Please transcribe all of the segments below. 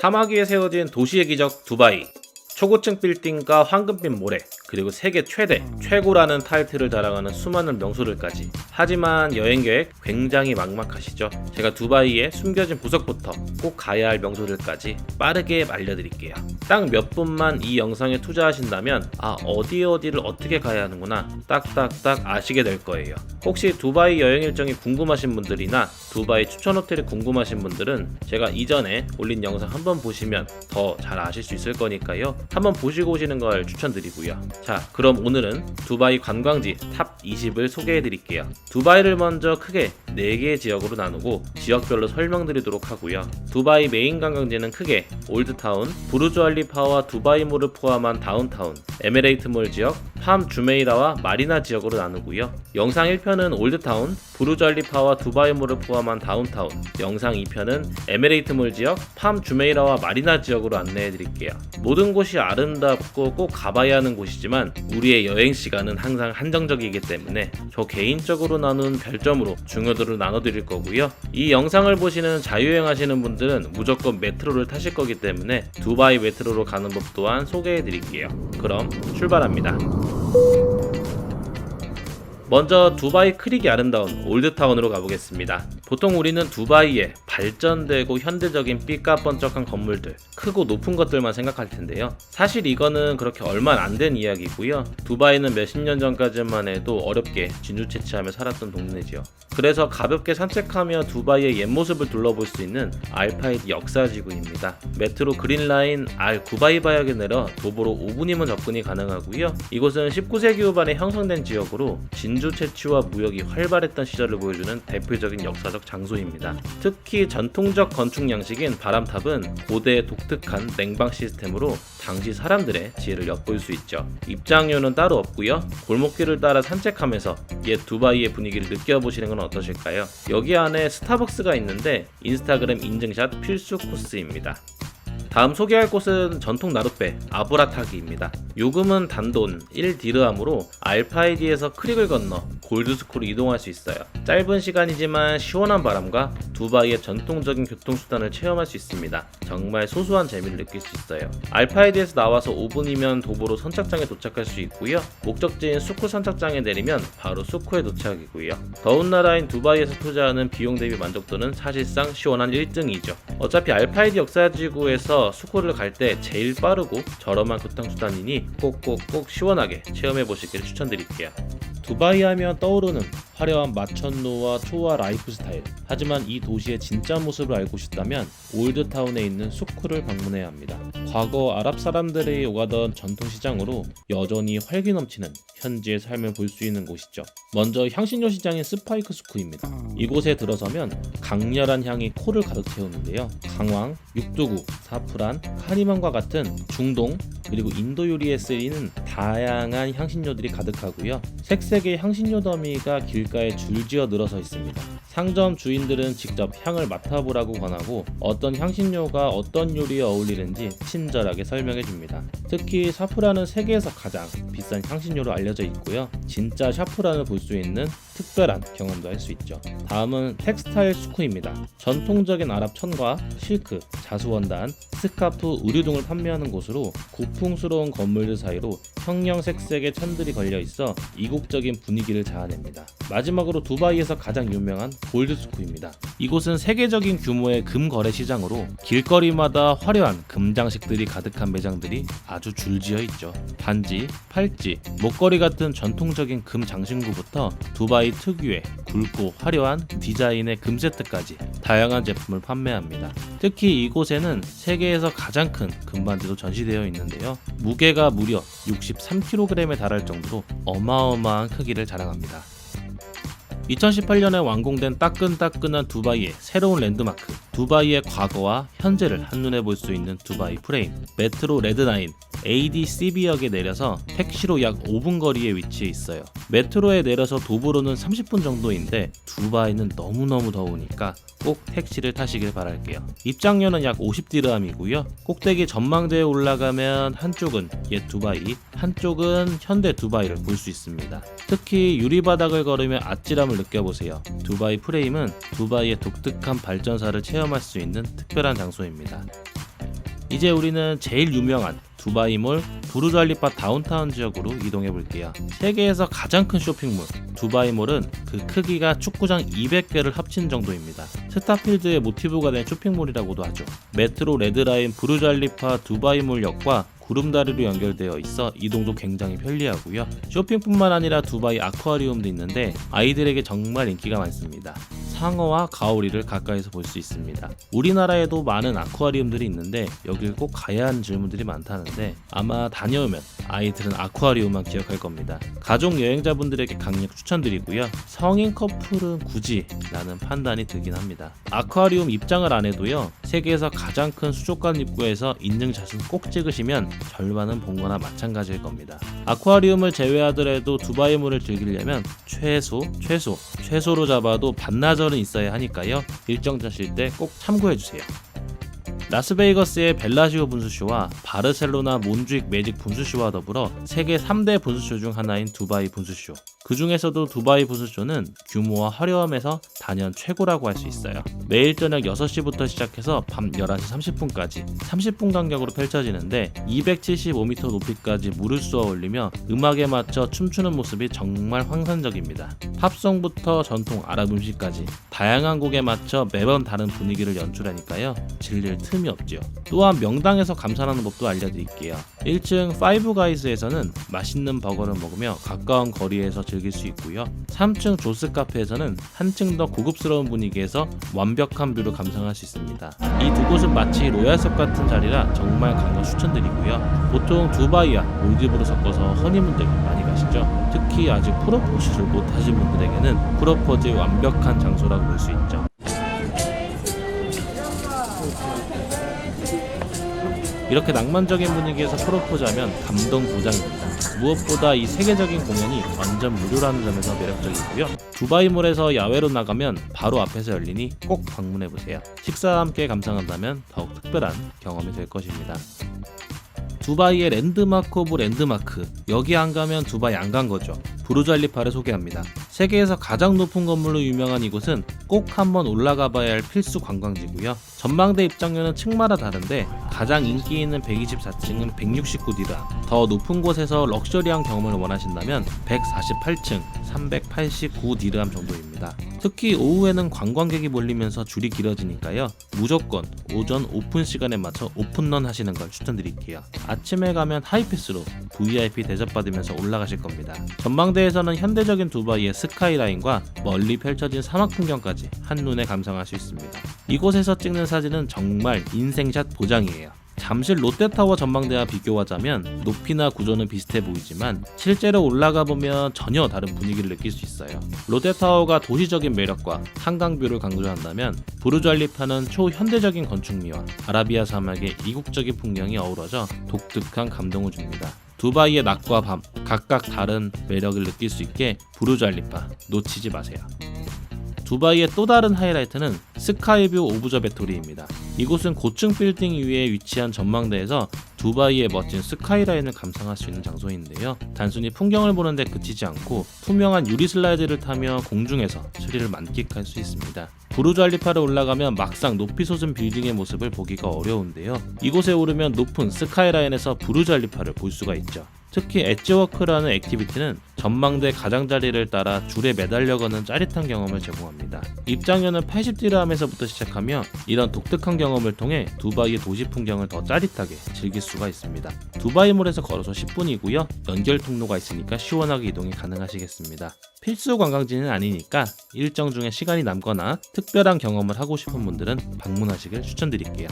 사막 위에 세워진 도시의 기적 두바이. 초고층 빌딩과 황금빛 모래, 그리고 세계 최대, 최고라는 타이틀을 자랑하는 수많은 명소들까지. 하지만 여행 계획 굉장히 막막하시죠? 제가 두바이의 숨겨진 구석부터 꼭 가야 할 명소들까지 빠르게 알려드릴게요. 딱 몇 분만 이 영상에 투자하신다면, 아, 어디 어디를 어떻게 가야 하는구나, 딱딱딱 아시게 될 거예요. 혹시 두바이 여행 일정이 궁금하신 분들이나 두바이 추천 호텔이 궁금하신 분들은 제가 이전에 올린 영상 한번 보시면 더 잘 아실 수 있을 거니까요. 한번 보시고 오시는 걸 추천드리고요. 자, 그럼 오늘은 두바이 관광지 탑 20을 소개해 드릴게요. 두바이를 먼저 크게 4개의 지역으로 나누고 지역별로 설명드리도록 하고요. 두바이 메인 관광지는 크게 올드타운, 부르주 알리파와 두바이몰을 포함한 다운타운, 에메레이트몰 지역, 팜 주메이라와 마리나 지역으로 나누고요. 영상 1편은 올드타운, 알리파와 두바이몰을 포함한 다운타운, 영상 2편은 에메레이트몰 지역, 팜 주메이라와 마리나 지역으로 안내해 드릴게요. 모든 곳이 아름답고 꼭 가봐야 하는 곳이지만 우리의 여행 시간은 항상 한정적이기 때문에 저 개인적으로 나눈 별점으로 중요도를 나눠 드릴 거고요. 이 영상을 보시는 자유여행 하시는 분들은 무조건 메트로를 타실 거기 때문에 두바이 메트로로 가는 법 또한 소개해 드릴게요. 그럼 출발합니다. うん。 먼저 두바이 크릭이 아름다운 올드타운으로 가보겠습니다. 보통 우리는 두바이에 발전되고 현대적인 삐까번쩍한 건물들, 크고 높은 것들만 생각할 텐데요. 사실 이거는 그렇게 얼마 안 된 이야기고요. 두바이는 몇십 년 전까지만 해도 어렵게 진주 채취하며 살았던 동네지요. 그래서 가볍게 산책하며 두바이의 옛 모습을 둘러볼 수 있는 알파이드 역사지구입니다. 메트로 그린라인 알 구바이바역에 내려 도보로 5분이면 접근이 가능하고요. 이곳은 19세기 후반에 형성된 지역으로 진주 채취와 무역이 활발했던 시절을 보여주는 대표적인 역사적 장소입니다. 특히 전통적 건축 양식인 바람탑은 고대 독특한 냉방 시스템으로 당시 사람들의 지혜를 엿볼 수 있죠. 입장료는 따로 없고요. 골목길을 따라 산책하면서 옛 두바이의 분위기를 느껴보시는 건 어떠실까요? 여기 안에 스타벅스가 있는데 인스타그램 인증샷 필수 코스입니다. 다음 소개할 곳은 전통 나룻배 아브라타기입니다. 요금은 단돈 1디르함으로 알파이디에서 크릭을 건너 골드스코로 이동할 수 있어요. 짧은 시간이지만 시원한 바람과 두바이의 전통적인 교통수단을 체험할 수 있습니다. 정말 소소한 재미를 느낄 수 있어요. 알파이디에서 나와서 5분이면 도보로 선착장에 도착할 수 있고요. 목적지인 수쿠 선착장에 내리면 바로 수쿠에 도착이고요. 더운 나라인 두바이에서 투자하는 비용 대비 만족도는 사실상 시원한 1등이죠. 어차피 알파이디 역사지구에서 수쿠를 갈 때 제일 빠르고 저렴한 교통수단이니 꼭꼭꼭 시원하게 체험해 보시기를 추천드릴게요. 두바이 하면 떠오르는 화려한 마천루와 초화 라이프 스타일. 하지만 이 도시의 진짜 모습을 알고 싶다면 올드타운에 있는 수쿠를 방문해야 합니다. 과거 아랍 사람들이 오가던 전통시장으로 여전히 활기 넘치는 현지의 삶을 볼 수 있는 곳이죠. 먼저 향신료 시장인 스파이크 수쿠입니다. 이곳에 들어서면 강렬한 향이 코를 가득 채우는데요. 강황, 육두구, 사프란, 카리만과 같은 중동 그리고 인도 요리에 쓰이는 다양한 향신료들이 가득하고요. 색색의 향신료 더미가 길 가에 줄지어 늘어서 있습니다. 상점 주인들은 직접 향을 맡아보라고 권하고 어떤 향신료가 어떤 요리에 어울리는지 친절하게 설명해 줍니다. 특히 사프란은 세계에서 가장 비싼 향신료로 알려져 있고요. 진짜 샤프란을 볼 수 있는 특별한 경험도 할 수 있죠. 다음은 텍스타일 수쿠입니다. 전통적인 아랍 천과 실크, 자수원단, 스카프, 의류 등을 판매하는 곳으로 고풍스러운 건물들 사이로 형형색색의 천들이 걸려 있어 이국적인 분위기를 자아냅니다. 마지막으로 두바이에서 가장 유명한 골드스쿠입니다. 이곳은 세계적인 규모의 금 거래 시장으로 길거리마다 화려한 금 장식들이 가득한 매장들이 아주 줄지어 있죠. 반지, 팔찌, 목걸이 같은 전통적인 금 장신구부터 두바이 특유의 굵고 화려한 디자인의 금 세트까지 다양한 제품을 판매합니다. 특히 이곳에는 세계에서 가장 큰 금반지도 전시되어 있는데요. 무게가 무려 63kg에 달할 정도로 어마어마한 크기를 자랑합니다. 2018년에 완공된 따끈따끈한 두바이의 새로운 랜드마크 두바이의 과거와 현재를 한눈에 볼 수 있는 두바이 프레임. 메트로 레드라인 ADCB역에 내려서 택시로 약 5분 거리에 위치해 있어요. 메트로에 내려서 도보로는 30분 정도인데 두바이는 너무너무 더우니까 꼭 택시를 타시길 바랄게요. 입장료는 약 50디르함이고요. 꼭대기 전망대에 올라가면 한쪽은 옛 두바이 한쪽은 현대 두바이를 볼 수 있습니다. 특히 유리바닥을 걸으며 아찔함을 느껴보세요. 두바이 프레임은 두바이의 독특한 발전사를 체험할 수 있는 특별한 장소입니다. 이제 우리는 제일 유명한 두바이몰 부르잘리파 다운타운 지역으로 이동해 볼게요. 세계에서 가장 큰 쇼핑몰 두바이몰은 그 크기가 축구장 200개를 합친 정도입니다. 스타필드의 모티브가 된 쇼핑몰이라고도 하죠. 메트로 레드라인 부르잘리파 두바이몰역과 구름다리로 연결되어 있어 이동도 굉장히 편리하고요. 쇼핑뿐만 아니라 두바이 아쿠아리움도 있는데 아이들에게 정말 인기가 많습니다. 상어와 가오리를 가까이서 볼 수 있습니다. 우리나라에도 많은 아쿠아리움들이 있는데 여길 꼭 가야 하는 질문들이 많다는데 아마 다녀오면 아이들은 아쿠아리움만 기억할 겁니다. 가족 여행자분들에게 강력 추천드리고요. 성인 커플은 굳이 라는 판단이 들긴 합니다. 아쿠아리움 입장을 안 해도요. 세계에서 가장 큰 수족관 입구에서 인증샷은 꼭 찍으시면 절반은 본 거나 마찬가지일 겁니다. 아쿠아리움을 제외하더라도 두바이물을 즐기려면 최소 최소 최소로 잡아도 반나절 은 있어야 하니까요. 일정 짜실 때 꼭 참고해 주세요. 라스베이거스의 벨라시오 분수쇼와 바르셀로나 몬주익 매직 분수쇼와 더불어 세계 3대 분수쇼 중 하나인 두바이 분수쇼. 그 중에서도 두바이 분수쇼는 규모와 화려함에서 단연 최고라고 할 수 있어요. 매일 저녁 6시부터 시작해서 밤 11시 30분까지 30분 간격으로 펼쳐지는데 275m 높이까지 물을 쏘아 올리며 음악에 맞춰 춤추는 모습이 정말 황산적입니다. 팝송부터 전통 아랍 음식까지 다양한 곡에 맞춰 매번 다른 분위기를 연출하니까요. 질릴 틈이 없지요. 또한 명당에서 감산하는 법도 알려드릴게요. 1층 파이브가이즈에서는 맛있는 버거를 먹으며 가까운 거리에서 즐길 수 있고요. 3층 조스 카페에서는 한층 더 고급스러운 분위기에서 완벽한 뷰를 감상할 수 있습니다. 이 두 곳은 마치 로얄석 같은 자리라 정말 강력 추천드리고요. 보통 두바이와 몰디브로 섞어서 허니문들 많이 가시죠. 특히 아직 프로포즈를 못 하신 분들에게는 프로포즈의 완벽한 장소라고 볼 수 있죠. 이렇게 낭만적인 분위기에서 프로포즈하면 감동 보장입니다. 무엇보다 이 세계적인 공연이 완전 무료라는 점에서 매력적이고요. 두바이몰에서 야외로 나가면 바로 앞에서 열리니 꼭 방문해 보세요. 식사와 함께 감상한다면 더욱 특별한 경험이 될 것입니다. 두바이의 랜드마크 오브 랜드마크. 여기 안 가면 두바이 안 간 거죠. 부르잘리파를 소개합니다. 세계에서 가장 높은 건물로 유명한 이곳은 꼭 한번 올라가 봐야 할 필수 관광지고요. 전망대 입장료는 층마다 다른데 가장 인기 있는 124층은 169디라 더 높은 곳에서 럭셔리한 경험을 원하신다면 148층 389디르함 정도입니다 특히 오후에는 관광객이 몰리면서 줄이 길어지니까요 무조건 오전 오픈 시간에 맞춰 오픈런 하시는 걸 추천드릴게요 아침에 가면 하이패스로 VIP 대접받으면서 올라가실 겁니다. 전망대에서는 현대적인 두바이의 스카이라인과 멀리 펼쳐진 사막 풍경까지 한눈에 감상할 수 있습니다. 이곳에서 찍는 사진은 정말 인생샷 보장이에요. 잠실 롯데타워 전망대와 비교하자면 높이나 구조는 비슷해 보이지만 실제로 올라가 보면 전혀 다른 분위기를 느낄 수 있어요. 롯데타워가 도시적인 매력과 한강뷰를 강조한다면 부르잘리파는 초현대적인 건축미와 아라비아 사막의 이국적인 풍경이 어우러져 독특한 감동을 줍니다. 두바이의 낮과 밤 각각 다른 매력을 느낄 수 있게 부르잘리파 놓치지 마세요. 두바이의 또 다른 하이라이트는 스카이뷰 오브 저 배토리입니다. 이곳은 고층 빌딩 위에 위치한 전망대에서 두바이의 멋진 스카이라인을 감상할 수 있는 장소인데요. 단순히 풍경을 보는데 그치지 않고 투명한 유리 슬라이드를 타며 공중에서 스릴을 만끽할 수 있습니다. 부르잘리파를 올라가면 막상 높이 솟은 빌딩의 모습을 보기가 어려운데요. 이곳에 오르면 높은 스카이라인에서 부르잘리파를 볼 수가 있죠. 특히 엣지워크라는 액티비티는 전망대 가장자리를 따라 줄에 매달려 가는 짜릿한 경험을 제공합니다. 입장료는 80디람에서부터 시작하며 이런 독특한 경험을 통해 두바이의 도시 풍경을 더 짜릿하게 즐길 수가 있습니다. 두바이몰에서 걸어서 10분이고요. 연결 통로가 있으니까 시원하게 이동이 가능하시겠습니다. 필수 관광지는 아니니까 일정 중에 시간이 남거나 특별한 경험을 하고 싶은 분들은 방문하시길 추천드릴게요.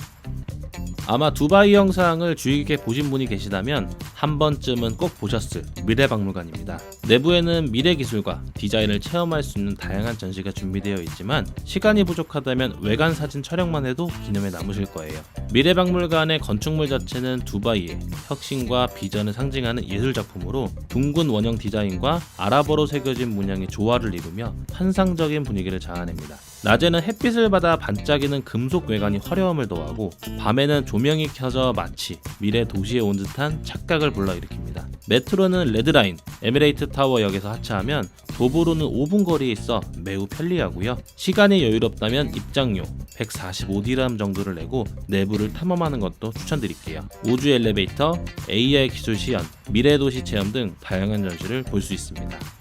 아마 두바이 영상을 주의 깊게 보신 분이 계시다면 한 번쯤은 꼭 보셨을 미래박물관입니다. 내부에는 미래 기술과 디자인을 체험할 수 있는 다양한 전시가 준비되어 있지만 시간이 부족하다면 외관 사진 촬영만 해도 기념에 남으실 거예요. 미래박물관의 건축물 자체는 두바이의 혁신과 비전을 상징하는 예술 작품으로 둥근 원형 디자인과 아랍어로 새겨진 문양이 조화를 이루며 환상적인 분위기를 자아냅니다. 낮에는 햇빛을 받아 반짝이는 금속 외관이 화려함을 더하고 밤에는 조명이 켜져 마치 미래 도시에 온 듯한 착각을 불러일으킵니다. 메트로는 레드라인, 에미레이트 타워 역에서 하차하면 도보로는 5분 거리에 있어 매우 편리하고요. 시간이 여유롭다면 입장료 145디람 정도를 내고 내부를 탐험하는 것도 추천드릴게요. 우주 엘리베이터, AI 기술 시연, 미래 도시 체험 등 다양한 전시를 볼 수 있습니다.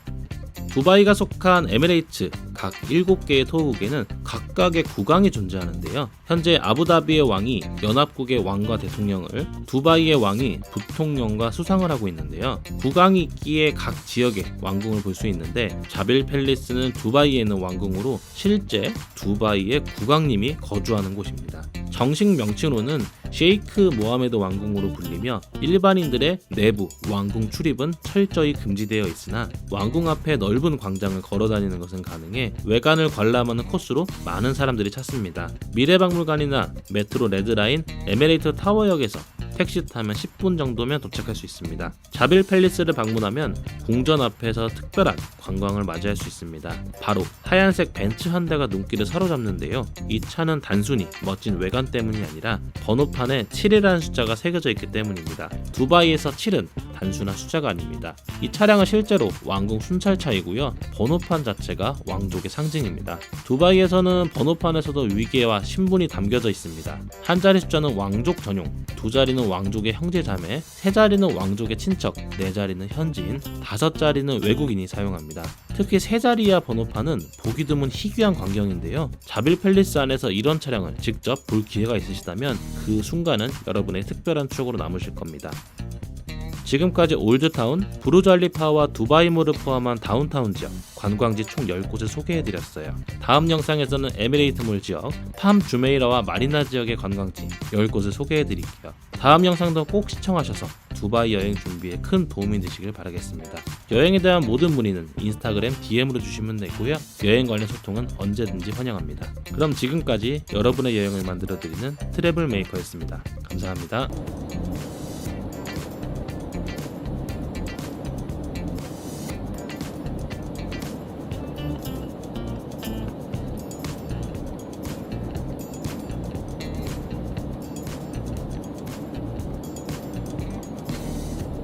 두바이가 속한 에미레이츠 각 7개의 토호국에는 각각의 국왕이 존재하는데요. 현재 아부다비의 왕이 연합국의 왕과 대통령을, 두바이의 왕이 부통령과 수상을 하고 있는데요. 국왕이 있기에 각 지역의 왕궁을 볼 수 있는데 자빌 팰리스는 두바이에 있는 왕궁으로 실제 두바이의 국왕님이 거주하는 곳입니다. 정식 명칭으로는 셰이크 모하메드 왕궁으로 불리며 일반인들의 내부 왕궁 출입은 철저히 금지되어 있으나 왕궁 앞에 넓은 광장을 걸어 다니는 것은 가능해 외관을 관람하는 코스로 많은 사람들이 찾습니다. 미래박물관이나 메트로 레드라인, 에메레이트 타워역에서 택시 타면 10분 정도면 도착할 수 있습니다. 자빌 팰리스를 방문하면 궁전 앞에서 특별한 관광을 맞이할 수 있습니다. 바로 하얀색 벤츠 한 대가 눈길을 사로잡는데요. 이 차는 단순히 멋진 외관 때문이 아니라 번호 판에 7이라는 숫자가 새겨져 있기 때문입니다. 두바이에서 7은 단순한 숫자가 아닙니다. 이 차량은 실제로 왕궁 순찰차이고요. 번호판 자체가 왕족의 상징입니다. 두바이에서는 번호판에서도 위계와 신분이 담겨져 있습니다. 한 자리 숫자는 왕족 전용, 두 자리는 왕족의 형제 자매, 세 자리는 왕족의 친척, 네 자리는 현지인, 다섯 자리는 외국인이 사용합니다. 특히 세 자리야 번호판은 보기 드문 희귀한 광경인데요. 자빌 팰리스 안에서 이런 차량을 직접 볼 기회가 있으시다면 그 순간은 여러분의 특별한 추억으로 남으실 겁니다. 지금까지 올드타운, 부르잘리파와 두바이몰을 포함한 다운타운 지역, 관광지 총 10곳을 소개해드렸어요. 다음 영상에서는 에미레이트몰 지역, 팜 주메이라와 마리나 지역의 관광지 10곳을 소개해드릴게요. 다음 영상도 꼭 시청하셔서 두바이 여행 준비에 큰 도움이 되시길 바라겠습니다. 여행에 대한 모든 문의는 인스타그램 DM으로 주시면 되고요. 여행 관련 소통은 언제든지 환영합니다. 그럼 지금까지 여러분의 여행을 만들어드리는 트래블 메이커였습니다. 감사합니다.